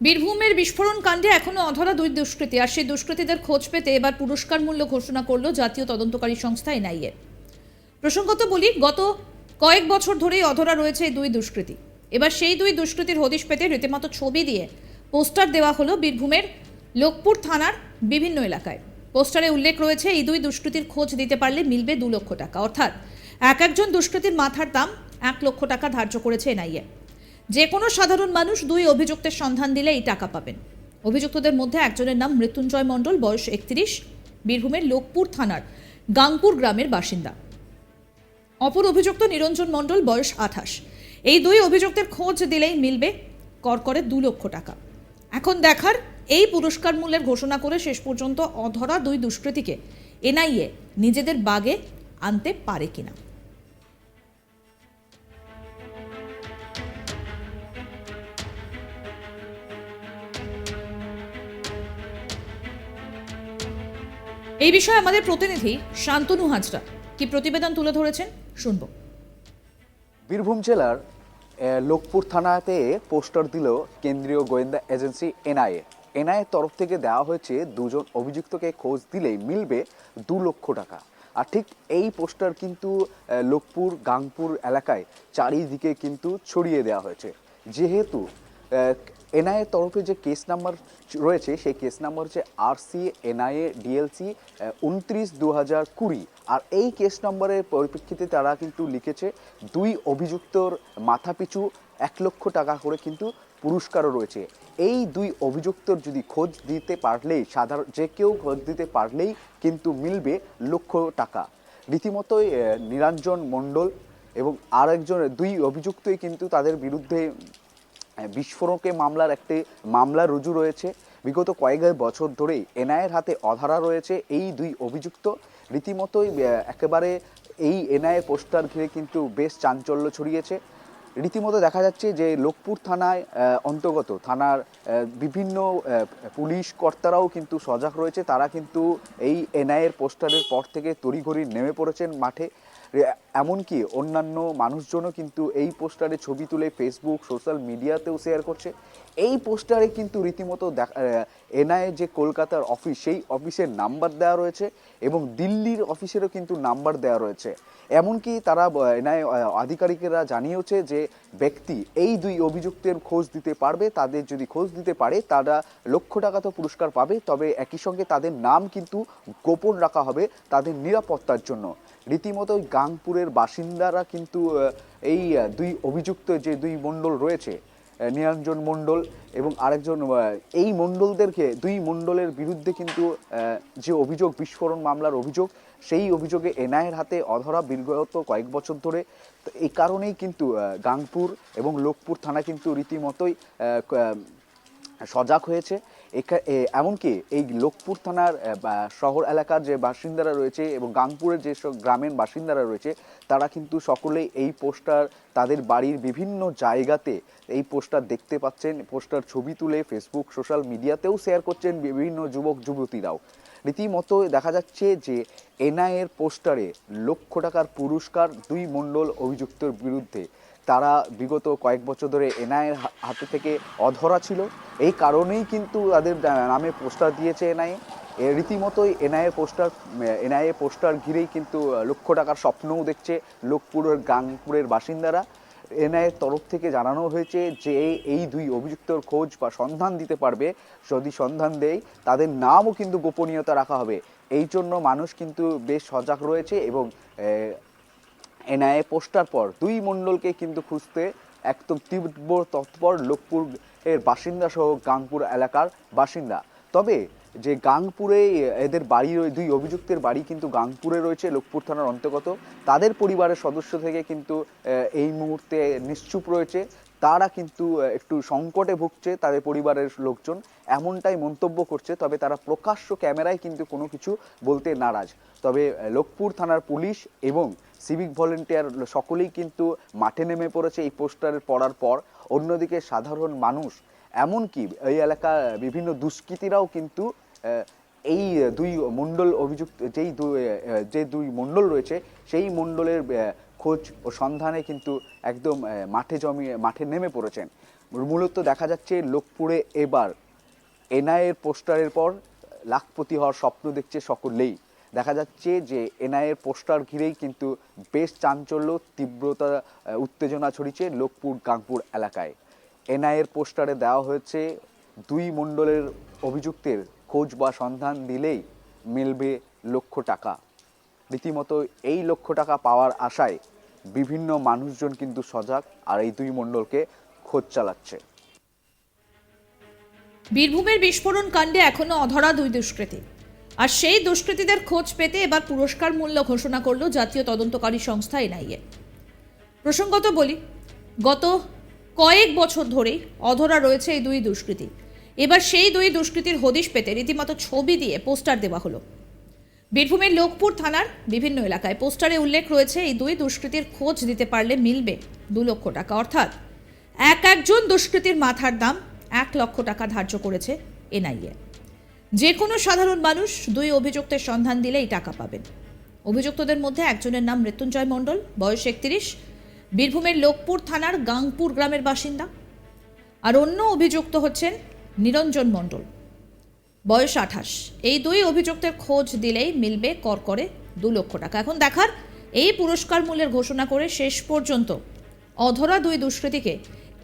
বীরভূমের বিস্ফোরণ কাণ্ডে এখনও অধরা দুই দুষ্কৃতী, আর সেই দুষ্কৃতীদের খোঁজ পেতে এবার পুরস্কার মূল্য ঘোষণা করল জাতীয় তদন্তকারী সংস্থা এনআইএ। প্রসঙ্গত বলি, গত কয়েক বছর ধরেই অধরা রয়েছে এই দুই দুষ্কৃতী। এবার সেই দুই দুষ্কৃতীর হদিশ পেতে রীতিমতো ছবি দিয়ে পোস্টার দেওয়া হলো বীরভূমের লোকপুর থানার বিভিন্ন এলাকায়। পোস্টারে উল্লেখ রয়েছে, এই দুই দুষ্কৃতীর খোঁজ দিতে পারলে মিলবে দু লক্ষ টাকা। অর্থাৎ এক একজন দুষ্কৃতীর মাথার দাম এক লক্ষ টাকা ধার্য করেছে এনআইএ। যে কোনো সাধারণ মানুষ দুই অভিযুক্তের সন্ধান দিলে এই টাকা পাবেন। অভিযুক্তদের মধ্যে একজনের নাম মৃত্যুঞ্জয় মণ্ডল, বয়স একত্রিশ, বীরভূমের লোকপুর থানার গাংপুর গ্রামের বাসিন্দা। অপর অভিযুক্ত নিরঞ্জন মণ্ডল, বয়স আঠাশ। এই দুই অভিযুক্তের খোঁজ দিলেই মিলবে করকরে দু লক্ষ টাকা। এখন দেখার এই পুরস্কার মূল্যের ঘোষণা করে শেষ পর্যন্ত অধরা দুই দুষ্কৃতীকে এনআইএ নিজেদের বাগে আনতে পারে কিনা। এই বিষয়ে আমাদের প্রতিনিধি শান্তনু হাজরা কি প্রতিবেদন তুলে ধরেছেন? শুনব। বীরভূম জেলার লোকপুর থানাতে পোস্টার দিল কেন্দ্রীয় গোয়েন্দা এজেন্সি এনআইএ। এনআইএ তরফ থেকে দেওয়া হয়েছে দুজন অভিযুক্তকে খোঁজ দিলেই মিলবে দু লক্ষ টাকা। আর ঠিক এই পোস্টার কিন্তু লোকপুর, গাংপুর এলাকায় চারিদিকে কিন্তু ছড়িয়ে দেওয়া হয়েছে। যেহেতু এনআইএ তরফে যে কেস নাম্বার রয়েছে, সেই কেস নাম্বার হচ্ছে আর সি এনআইএ ডিএলসি উনত্রিশ দু হাজার কুড়ি। আর এই কেস নম্বরের পরিপ্রেক্ষিতে তারা কিন্তু লিখেছে, দুই অভিযুক্তর মাথাপিছু এক লক্ষ টাকা করে কিন্তু পুরস্কারও রয়েছে। এই দুই অভিযুক্তর যদি খোঁজ দিতে পারলেই, সাধারণ, যে কেউ খোঁজ দিতে পারলেই কিন্তু মিলবে লক্ষ টাকা। রীতিমতোই নিরঞ্জন মণ্ডল এবং আর দুই অভিযুক্তই কিন্তু তাদের বিরুদ্ধে বিস্ফোরকে মামলার একটি মামলা রুজু রয়েছে। বিগত কয়েক বছর ধরেই এনআইয়ের হাতে অধারা রয়েছে এই দুই অভিযুক্ত। রীতিমতোই একেবারে এই এনআইএ পোস্টার ঘিরে কিন্তু বেশ চাঞ্চল্য ছড়িয়েছে। রীতিমতো দেখা যাচ্ছে যে লোকপুর থানায় অন্তর্গত থানার বিভিন্ন পুলিশ কর্তারাও কিন্তু সজাগ রয়েছে। তারা কিন্তু এই এনআইএর পোস্টারের পর থেকে তড়িঘড়ি নেমে পড়েছেন মাঠে। এমনকি অন্যান্য মানুষজনও কিন্তু এই পোস্টারে ছবি তুলে ফেসবুক সোশ্যাল মিডিয়াতেও শেয়ার করছে। এই পোস্টারে কিন্তু রীতিমতো এনআইএ যে কলকাতার অফিস, সেই অফিসের নাম্বার দেওয়া রয়েছে এবং দিল্লির অফিসেরও কিন্তু নাম্বার দেওয়া রয়েছে। এমনকি তারা এনআইএ আধিকারিকেরা জানিয়েছে যে ব্যক্তি এই দুই অভিযুক্তের খোঁজ দিতে পারবে, তাদের যদি খোঁজ দিতে পারে, তারা লক্ষ টাকা তো পুরস্কার পাবে, তবে একই সঙ্গে তাদের নাম কিন্তু গোপন রাখা হবে তাদের নিরাপত্তার জন্য। রীতিমতো গাংপুরের বাসিন্দারা কিন্তু এই দুই অভিযুক্ত যে দুই মণ্ডল রয়েছে নিরঞ্জন মণ্ডল এবং আরেকজন এই মণ্ডলদেরকে, দুই মণ্ডলের বিরুদ্ধে কিন্তু যে অভিযোগ, বিস্ফোরণ মামলার অভিযোগ, সেই অভিযোগে এনআইয়ের হাতে অধরা বিগত কয়েক বছর ধরে। এই কারণেই কিন্তু গাংপুর এবং লোকপুর থানা কিন্তু রীতিমতোই সজাগ হয়েছে। এমনকি এই লোকপুর থানার শহর এলাকার যে বাসিন্দারা রয়েছে এবং গাংপুরের যে গ্রামের বাসিন্দারা রয়েছে, তারা কিন্তু সকলেই এই পোস্টার, তাদের বাড়ির বিভিন্ন জায়গাতে এই পোস্টার দেখতে পাচ্ছেন। পোস্টার ছবি তুলে ফেসবুক সোশ্যাল মিডিয়াতেও শেয়ার করছেন বিভিন্ন যুবক, যুবতীরাও। রীতিমতো দেখা যাচ্ছে যে এনআইএর পোস্টারে লক্ষ টাকার পুরস্কার দুই মণ্ডল অভিযুক্তর বিরুদ্ধে। তারা বিগত কয়েক বছর ধরে এনআইয়ের হাতে থেকে অধরা ছিল। এই কারণেই কিন্তু তাদের নামে পোস্টার দিয়েছে এনআইএ। রীতিমতোই এনআইএ পোস্টার এনআইএ পোস্টার ঘিরেই কিন্তু লক্ষ টাকার স্বপ্নও দেখছে লোকপুরের গাংপুরের বাসিন্দারা। এনআইএর তরফ থেকে জানানো হয়েছে যে এই দুই অভিযুক্তর খোঁজ বা সন্ধান দিতে পারবে। যদি সন্ধান দেয়, তাদের নামও কিন্তু গোপনীয়তা রাখা হবে। এই জন্য মানুষ কিন্তু বেশ সজাগ রয়েছে এবং এনআইএ পোস্টার পর দুই মণ্ডলকে কিন্তু খুঁজতে একদম তীব্র তৎপর লোকপুর এর বাসিন্দা সহ গাংপুর এলাকার বাসিন্দা। তবে যে গাংপুরে এদের বাড়ি রয়ে- দুই অভিযুক্তের বাড়ি কিন্তু গাংপুরে রয়েছে, লোকপুর থানার অন্তর্গত। তাদের পরিবারের সদস্য থেকে কিন্তু এই মুহূর্তে নিশ্চুপ রয়েছে। তারা কিন্তু একটু সংকটে ভুগছে তাদের পরিবারের লোকজন। এমনটাই মন্তব্য করছে, তবে তারা প্রকাশ্য ক্যামেরায় কিন্তু কোনো কিছু বলতে নারাজ। তবে লোকপুর থানার পুলিশ এবং সিভিক ভলেন্টিয়ার সকলেই কিন্তু মাঠে নেমে পড়েছে এই পোস্টারের পড়ার পর। অন্যদিকে সাধারণ মানুষ, এমনকি এই এলাকা বিভিন্ন দুষ্কৃতীরাও কিন্তু এই দুই মণ্ডল অভিযুক্ত, যেই দুই যে দুই মণ্ডল রয়েছে, সেই মণ্ডলের খোঁজ ও সন্ধানে কিন্তু একদম মাঠে জমিয়ে, মাঠে নেমে পড়েছেন। মূলত দেখা যাচ্ছে লোকপুরে এবার এনআইএর পোস্টারের পর লাখপতি হওয়ার স্বপ্ন দেখছে সকলেই। দেখা যাচ্ছে যে এনআইএর পোস্টার ঘিরেই কিন্তু বেশ চাঞ্চল্য, তীব্রতা উত্তেজনা ছড়িয়েছে লোকপুর, গাংপুর এলাকায়। এনআইএর পোস্টারে দেওয়া হয়েছে, দুই মণ্ডলের অভিযুক্তের খোঁজ বা সন্ধান দিলেই মিলবে লক্ষ টাকা। রীতিমতো এই লক্ষ টাকা পাওয়ার আশায় বিভিন্ন মানুষজন কিন্তু সজাগ, আর এই দুই মণ্ডলকে খোঁজ চালাচ্ছে। বীরভূমের বিস্ফোরণ কাণ্ডে এখনও অধরা দুই দুষ্কৃতী। আর সেই দুষ্কৃতীদের খোঁজ পেতে এবার পুরস্কার মূল্য ঘোষণা করল জাতীয় তদন্তকারী সংস্থা এনআইএ। প্রসঙ্গত বলি, গত কয়েক বছর ধরেই অধরা রয়েছে এই দুই দুষ্কৃতী। এবার সেই দুই দুষ্কৃতীর হদিশ পেতে রীতিমতো ছবি দিয়ে পোস্টার দেওয়া হলো। বীরভূমের লোকপুর থানার বিভিন্ন এলাকায় পোস্টারে উল্লেখ রয়েছে, এই দুই দুষ্কৃতীর খোঁজ দিতে পারলে মিলবে দু লক্ষ টাকা। অর্থাৎ এক একজন দুষ্কৃতীর মাথার দাম এক লক্ষ টাকা ধার্য করেছে এনআইএ। যে কোনো সাধারণ মানুষ দুই অভিযুক্তের সন্ধান দিলেই টাকা পাবেন। অভিযুক্তদের মধ্যে একজনের নাম মৃত্যুঞ্জয় মণ্ডল, বয়স একত্রিশ, বীরভূমের লোকপুর থানার গাংপুর গ্রামের বাসিন্দা। আর অন্য অভিযুক্ত হচ্ছেন নিরঞ্জন মণ্ডল, বয়স আঠাশ। এই দুই অভিযুক্তের খোঁজ দিলেই মিলবে কর করে দু লক্ষ টাকা। এখন দেখার এই পুরস্কার মূল্যের ঘোষণা করে শেষ পর্যন্ত অধরা দুই দুষ্কৃতীকে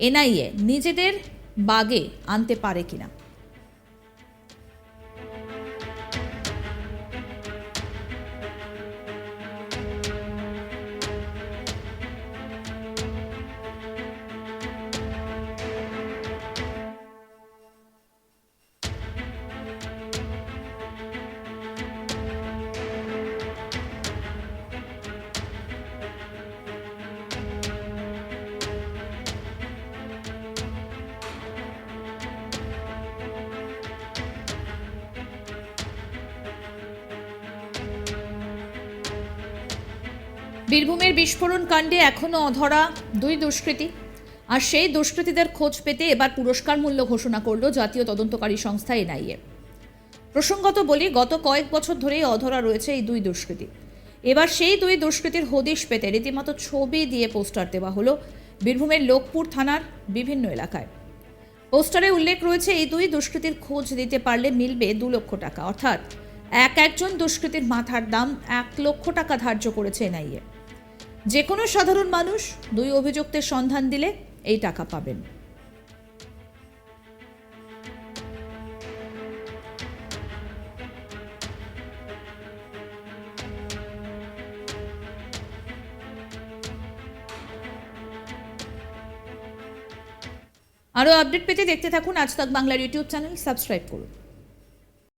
এনআইএ নিজেদের বাগে আনতে পারে কিনা। বীরভূমের বিস্ফোরণ কাণ্ডে এখনও অধরা দুই দুষ্কৃতী। আর সেই দুষ্কৃতীদের খোঁজ পেতে এবার পুরস্কার মূল্য ঘোষণা করল জাতীয় তদন্তকারী সংস্থা এনআইএ। প্রসঙ্গত বলি, গত কয়েক বছর ধরেই অধরা রয়েছে এই দুই দুষ্কৃতী। এবার সেই দুই দুষ্কৃতীর হদিশ পেতে রীতিমতো ছবি দিয়ে পোস্টার দেওয়া হলো বীরভূমের লোকপুর থানার বিভিন্ন এলাকায়। পোস্টারে উল্লেখ রয়েছে, এই দুই দুষ্কৃতীর খোঁজ দিতে পারলে মিলবে দু লক্ষ টাকা। অর্থাৎ এক একজন দুষ্কৃতীর মাথার দাম এক লক্ষ টাকা ধার্য করেছে এনআইএ। যে কোনো সাধারণ মানুষ দুই অভিযুক্তের সন্ধান দিলে এই টাকা পাবেন। আরও আপডেট পেতে দেখতে থাকুন আজ তাক বাংলার ইউটিউব চ্যানেল, সাবস্ক্রাইব করুন।